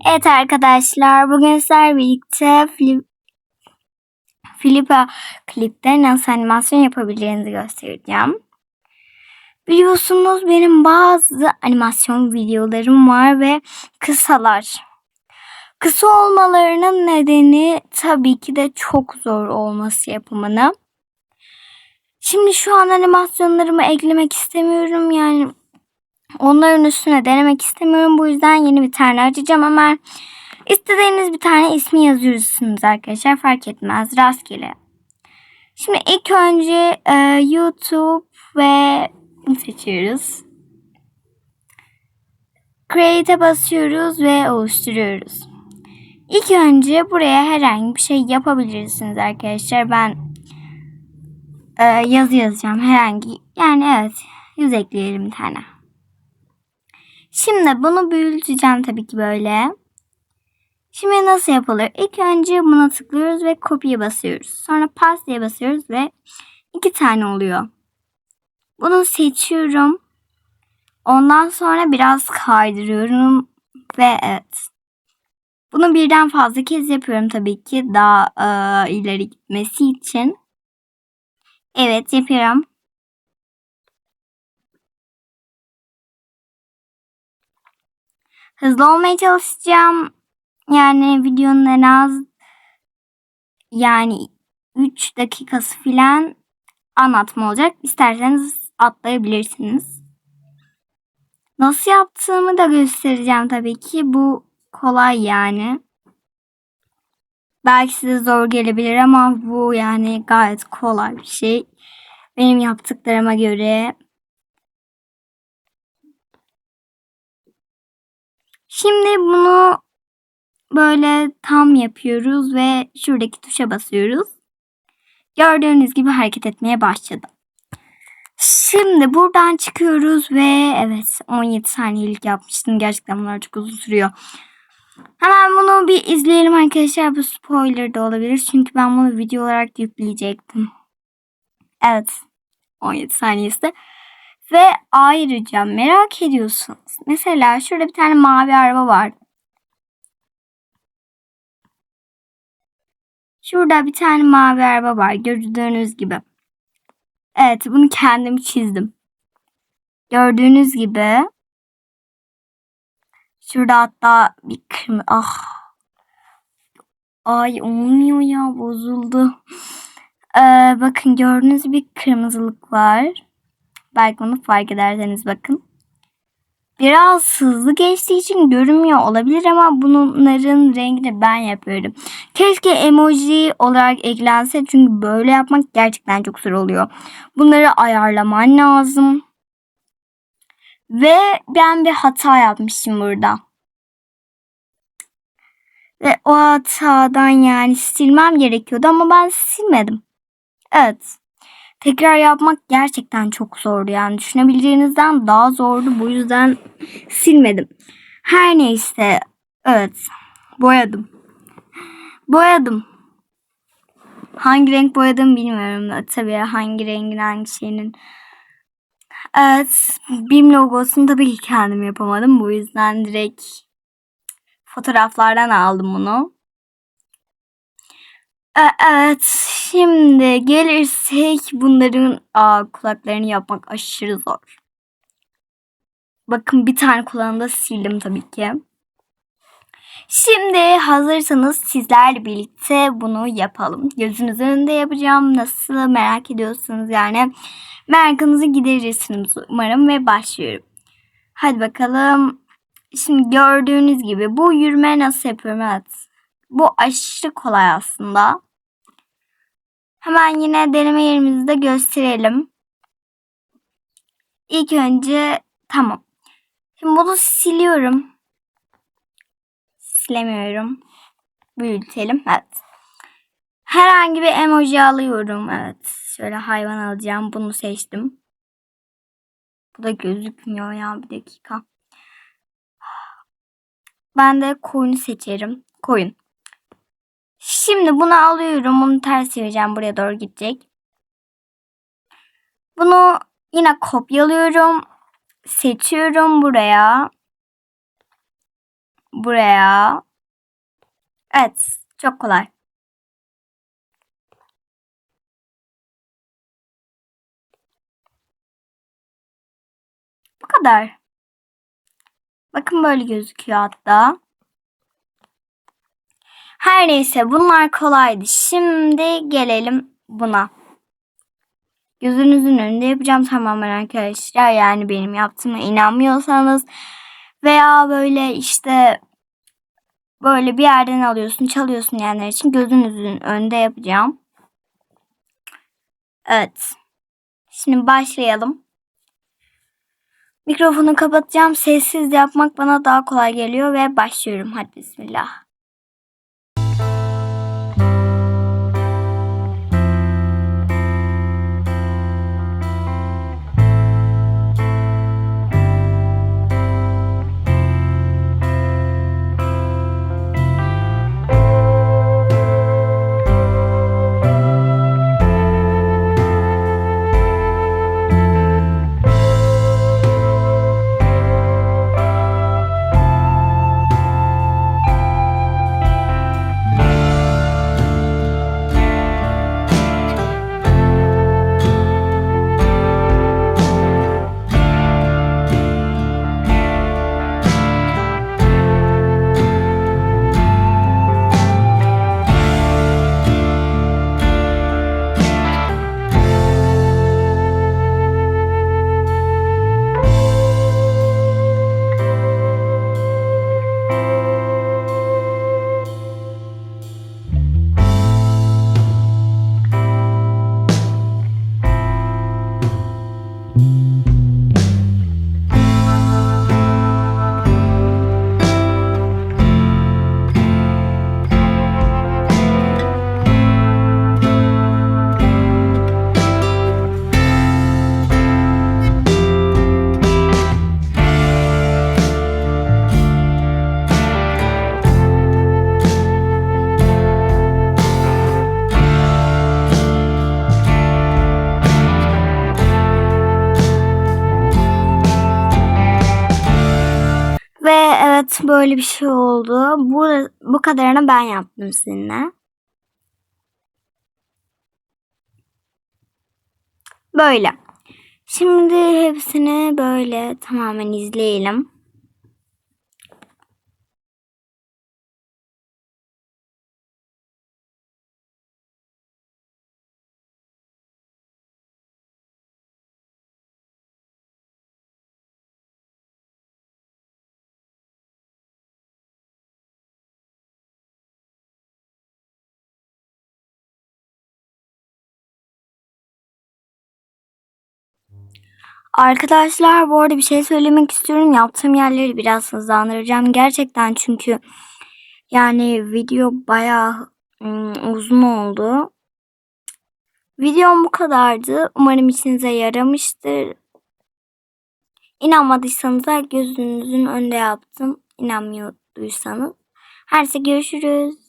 Evet arkadaşlar bugün sizlerle birlikte Flip, Flipa klipte nasıl animasyon yapabileceğinizi göstereceğim. Biliyorsunuz benim bazı animasyon videolarım var ve kısalar. Kısa olmalarının nedeni tabii ki de çok zor olması yapımını. Şimdi şu an animasyonlarımı eklemek istemiyorum yani Onların üstüne denemek istemiyorum. Bu yüzden yeni bir tane açacağım hemen. İstediğiniz bir tane ismi yazıyorsunuz arkadaşlar. Fark etmez. Rastgele. Şimdi ilk önce e, YouTube ve seçiyoruz. Create'e basıyoruz ve oluşturuyoruz. İlk önce buraya herhangi bir şey yapabilirsiniz arkadaşlar. Ben e, yazı yazacağım. Herhangi yani evet yüz ekleyelim bir tane. Şimdi bunu büyüteceğim tabii ki böyle. Şimdi nasıl yapılır? İlk önce buna tıklıyoruz ve kopya basıyoruz. Sonra pas diye basıyoruz ve iki tane oluyor. Bunu seçiyorum. Ondan sonra biraz kaydırıyorum ve evet. Bunu birden fazla kez yapıyorum tabii ki daha e, ileri gitmesi için. Evet yapıyorum. Hızlı olmaya çalışacağım. Yani videonun en az yani 3 dakikası filan anlatma olacak. İsterseniz atlayabilirsiniz. Nasıl yaptığımı da göstereceğim tabii ki. Bu kolay yani. Belki size zor gelebilir ama bu yani gayet kolay bir şey. Benim yaptıklarıma göre Şimdi bunu böyle tam yapıyoruz ve şuradaki tuşa basıyoruz. Gördüğünüz gibi hareket etmeye başladı. Şimdi buradan çıkıyoruz ve evet 17 saniyelik yapmıştım. Gerçekten bunlar çok uzun sürüyor. Hemen bunu bir izleyelim arkadaşlar. Bu spoiler da olabilir. Çünkü ben bunu video olarak yükleyecektim. Evet. 17 saniyesi. Ve ayrıca merak ediyorsunuz. Mesela şurada bir tane mavi araba var. Şurada bir tane mavi araba var. Gördüğünüz gibi. Evet bunu kendim çizdim. Gördüğünüz gibi. Şurada hatta bir kırmızı. Ah. Ay olmuyor ya bozuldu. Ee, bakın gördüğünüz bir kırmızılık var. Belki onu fark ederseniz bakın. Biraz hızlı geçtiği için görünmüyor olabilir ama bunların rengini ben yapıyorum. Keşke emoji olarak eklense çünkü böyle yapmak gerçekten çok zor oluyor. Bunları ayarlaman lazım. Ve ben bir hata yapmışım burada. Ve o hatadan yani silmem gerekiyordu ama ben silmedim. Evet. Tekrar yapmak gerçekten çok zordu yani düşünebileceğinizden daha zordu bu yüzden silmedim. Her neyse evet boyadım. Boyadım. Hangi renk boyadım bilmiyorum tabii hangi rengin hangi şeyinin. Evet BİM logosunu tabii ki kendim yapamadım bu yüzden direkt fotoğraflardan aldım bunu. E, evet, şimdi gelirsek bunların aa, kulaklarını yapmak aşırı zor. Bakın bir tane kulağını da sildim tabii ki. Şimdi hazırsanız sizlerle birlikte bunu yapalım. Gözünüzün önünde yapacağım. Nasıl merak ediyorsunuz yani. Merakınızı giderirsiniz umarım ve başlıyorum. Hadi bakalım. Şimdi gördüğünüz gibi bu yürüme nasıl yapıyorum? Evet. Bu aşırı kolay aslında. Hemen yine deneme yerimizi de gösterelim. İlk önce tamam. Şimdi bunu siliyorum. Silemiyorum. Büyütelim. Evet. Herhangi bir emoji alıyorum. Evet. Şöyle hayvan alacağım. Bunu seçtim. Bu da gözükmüyor ya. Bir dakika. Ben de koyunu seçerim. Koyun. Şimdi bunu alıyorum. Bunu ters çevireceğim. Buraya doğru gidecek. Bunu yine kopyalıyorum. Seçiyorum buraya. buraya. Evet, çok kolay. Bu kadar. Bakın böyle gözüküyor hatta. Her neyse bunlar kolaydı. Şimdi gelelim buna. Gözünüzün önünde yapacağım tamamen arkadaşlar. Yani benim yaptığıma inanmıyorsanız veya böyle işte böyle bir yerden alıyorsun çalıyorsun diyenler için gözünüzün önünde yapacağım. Evet. Şimdi başlayalım. Mikrofonu kapatacağım. Sessiz yapmak bana daha kolay geliyor ve başlıyorum. Hadi bismillah. Böyle bir şey oldu. Bu, bu kadarını ben yaptım sizinle. Böyle. Şimdi hepsini böyle tamamen izleyelim. Arkadaşlar bu arada bir şey söylemek istiyorum. Yaptığım yerleri biraz hızlandıracağım. Gerçekten çünkü yani video bayağı ım, uzun oldu. Videom bu kadardı. Umarım işinize yaramıştır. İnanmadıysanız da gözünüzün önünde yaptım. İnanmıyorduysanız. Herse görüşürüz.